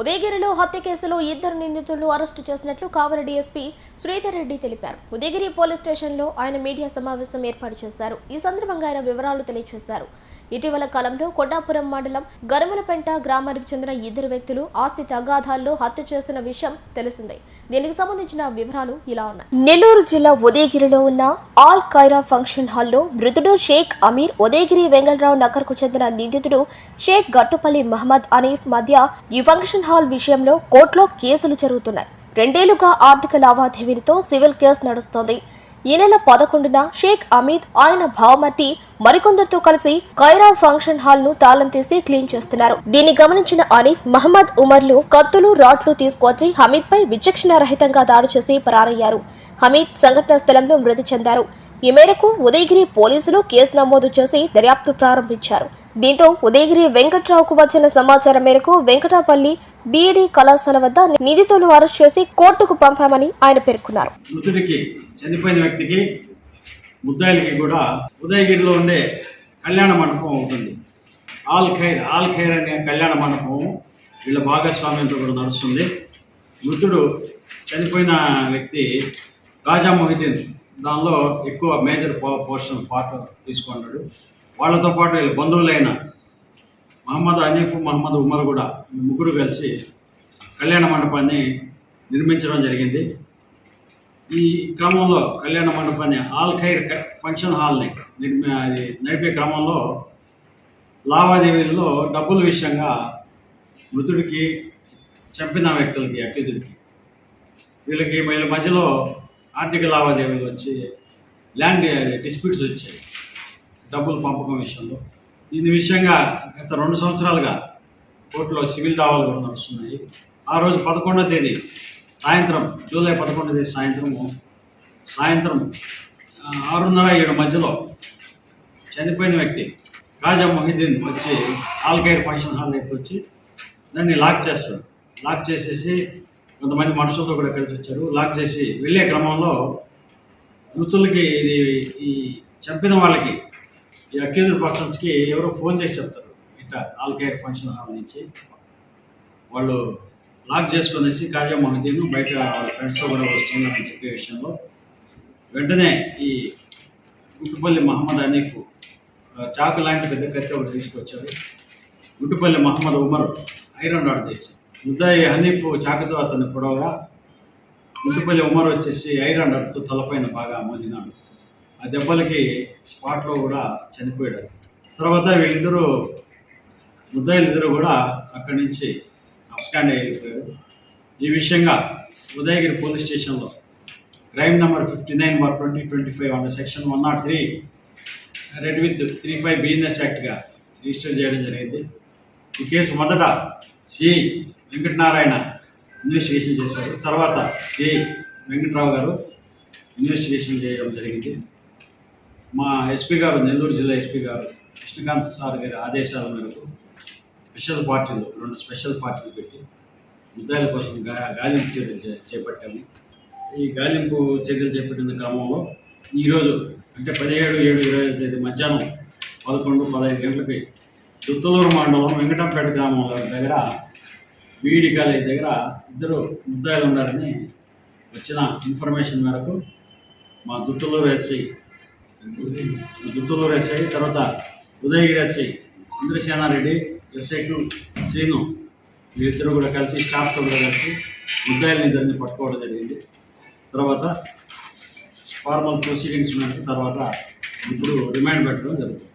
ఉదయగిరిలో హత్య కేసులో ఇద్దరు నిందితులను అరెస్టు చేసినట్లు కావలి డీఎస్పీ శ్రీధర్ రెడ్డి తెలిపారు. ఉదయగిరి పోలీస్ స్టేషన్లో ఆయన మీడియా సమావేశం ఏర్పాటు చేశారు. ఈ సందర్భంగా ఆయన వివరాలు తెలియజేశారు. ఇటీవల కాలంలో కొండాపురం మండలం గరుమలపెంట గ్రామానికి చెందిన ఇద్దరు వ్యక్తులు ఆస్తి తగాదాల్లో హత్య చేసిన విషయం తెలిసిందే. దీనికి సంబంధించిన వివరాలు ఇలా ఉన్నాయి. నెల్లూరు జిల్లా ఉదయగిరిలో ఉన్న ఆల్ ఖైరా ఫంక్షన్ హాల్లో మృతుడు షేక్ అమీర్ ఉదయగిరి వెంగళరావు నగర్కు చెందిన నిందితుడు షేక్ గట్టుపల్లి మహమ్మద్ అనీఫ్ మధ్య ఈ ఫంక్షన్ హాల్ విషయంలో కోర్టులో కేసులు జరుగుతున్నాయి. రెండేళ్ళుగా ఆర్థిక లావాదేవీలతో సివిల్ కేసు నడుస్తోంది. ఈ నెల పదకొండున షేక్ అమీద్ ఆయన భావమతి మరికొందరితో కలిసి కైరా ఫంక్షన్ హాల్ను తాళం తీసి క్లీన్ చేస్తున్నారు. దీన్ని గమనించిన అనీఫ్ మహమ్మద్ ఉమర్లు కత్తులు రాడ్లు తీసుకొచ్చి హమీద్ పై విచక్షణ రహితంగా దాడి చేసి పరారయ్యారు. హమీద్ సంఘటనా స్థలంలో మృతి చెందారు. ఈ మేరకు ఉదయగిరి పోలీసులు కేసు నమోదు చేసి దర్యాప్తు ప్రారంభించారు. దీంతో ఉదయగిరి వెంకట్రావుకు వచ్చిన సమాచారం మేరకు వెంకటాపల్లి బీఈడీ కళాశాల వద్ద నిధితులు అరెస్ట్ చేసి కోర్టుకు పంపామని ఆయన పేర్కొన్నారు. మృతుడికి చనిపోయిన వ్యక్తికి ముద్దాయిలకి కూడా ఉదయగిరిలో ఉండే కళ్యాణ మండపం ఉంటుంది. ఆల్ ఖైర్ ఆల్ ఖైర్ అనే కళ్యాణ మండపం వీళ్ళ భాగస్వామ్యంతో కూడా నడుస్తుంది. మృతుడు చనిపోయిన వ్యక్తి గాజా మొహిద్దీన్. దానిలో ఎక్కువ మేజర్ పోర్షన్ పార్ట్ తీసుకున్నాడు. వాళ్ళతో పాటు వీళ్ళ బంధువులైన మహమ్మద్ అనీఫ్ మహమ్మద్ ఉమర్ కూడా ముగ్గురు కలిసి కళ్యాణ మండపాన్ని నిర్మించడం జరిగింది. ఈ క్రమంలో కళ్యాణ మండపాన్ని ఆల్ ఖైర్ ఫంక్షన్ హాల్ని నిర్మి నడిపే క్రమంలో లావాదేవీల్లో డబ్బుల విషయంగా మృతుడికి చంపిన వ్యక్తులకి అక్యూజుడికి వీళ్ళకి వీళ్ళ మధ్యలో ఆర్థిక లావాదేవీలు వచ్చి ల్యాండ్ డిస్ప్యూట్స్ వచ్చాయి. డబ్బులు పంపకం విషయంలో. దీని విషయంగా గత రెండు సంవత్సరాలుగా కోర్టులో సివిల్ దావాలు కూడా నడుస్తున్నాయి. ఆ రోజు పదకొండో తేదీ సాయంత్రం జూలై పదకొండో తేదీ సాయంత్రము సాయంత్రం ఆరున్నర ఏడు మధ్యలో చనిపోయిన వ్యక్తి కాజా మొహిద్దీన్ వచ్చి ఆల్కైర్ ఫంక్షన్ హాల్ దగ్గరికి వచ్చి దాన్ని లాక్ చేస్తాడు. లాక్ చేసేసి కొంతమంది మనుషులతో కూడా కలిసి వచ్చారు. లాక్ చేసి వెళ్ళే క్రమంలో మృతులకి ఇది ఈ చంపిన వాళ్ళకి ఈ అక్యూజ్డ్ పర్సన్స్కి ఎవరో ఫోన్ చేసి చెప్తారు. ఇట్లా ఆల్కైర్ ఫంక్షన్ హాల్ నుంచి. వాళ్ళు లాక్ చేసుకునేసి కాజా మొహద్దీన్ బయట వాళ్ళ ఫ్రెండ్స్తో కూడా వస్తున్నారని చెప్పే విషయంలో వెంటనే ఈ గుట్టుపల్లి మహమ్మద్ హనీఫ్ చాకు లాంటి పెద్ద కత్తి ఒకటి తీసుకొచ్చాడు గుట్టుపల్లి మహమ్మద్ ఉమర్ ఐరన్ రాడ్ తెచ్చి ముద్దాయి హనీఫ్ చాకుతో అతన్ని పొడవగా గుట్టుపల్లి ఉమర్ వచ్చేసి ఐరన్ రాడ్తో తలపైన బాగా మోదినాడు ఆ దెబ్బలకి స్పాట్లో కూడా చనిపోయాడు. తర్వాత వీళ్ళిద్దరూ ముద్దాయిలు ఇద్దరు కూడా అక్కడి నుంచి అప్స్టాండ్ అయిపోయారు. ఈ విషయంగా ఉదయగిరి పోలీస్ స్టేషన్లో crime number fifty nine bar twenty twenty five under section one nought three read with three five business యాక్ట్గా register చేయడం జరిగింది. ఈ కేసు మొదట సి వెంకటనారాయణ ఇన్వెస్టిగేషన్ చేశారు. తర్వాత సి వెంకట్రావు గారు ఇన్వెస్టిగేషన్ చేయడం జరిగింది. మా ఎస్పీ గారు నెల్లూరు జిల్లా ఎస్పీ గారు కృష్ణకాంత్ సార్ గారి ఆదేశాల మేరకు స్పెషల్ పార్టీలు రెండు స్పెషల్ పార్టీలు పెట్టి ముద్దాయిల కోసం గా గాలింపు చర్యలు చే- చేపట్టాము. ఈ గాలింపు చర్యలు చేపట్టిన క్రమంలో ఈరోజు అంటే పదిహేడు ఏడు ఇరవై ఐదు తేదీ మధ్యాహ్నం పదకొండు పదహైదు గంటలకి దుత్తలూరు మండలం వెంకటంపేట గ్రామం దగ్గర బీఈడి కాలేజ్ దగ్గర ఇద్దరు ముద్దాయిలు ఉన్నారని వచ్చిన ఇన్ఫర్మేషన్ మేరకు మా దుత్తలూరు ఎస్సీ దుత్తలూరు ఎస్ఐ తర్వాత ఉదయగిరి ఎస్ఐ ఇంద్రసేనారెడ్డి ఎస్ఐకు శ్రీను వీళ్ళిద్దరూ కూడా కలిసి స్టాఫ్తో కూడా కలిసి ముద్దాయిల్ని ఇద్దరిని పట్టుకోవడం జరిగింది. తర్వాత ఫార్మల్ ప్రొసీడింగ్స్ మేరకు తర్వాత ఇప్పుడు రిమాండ్ పెట్టడం జరుగుతుంది.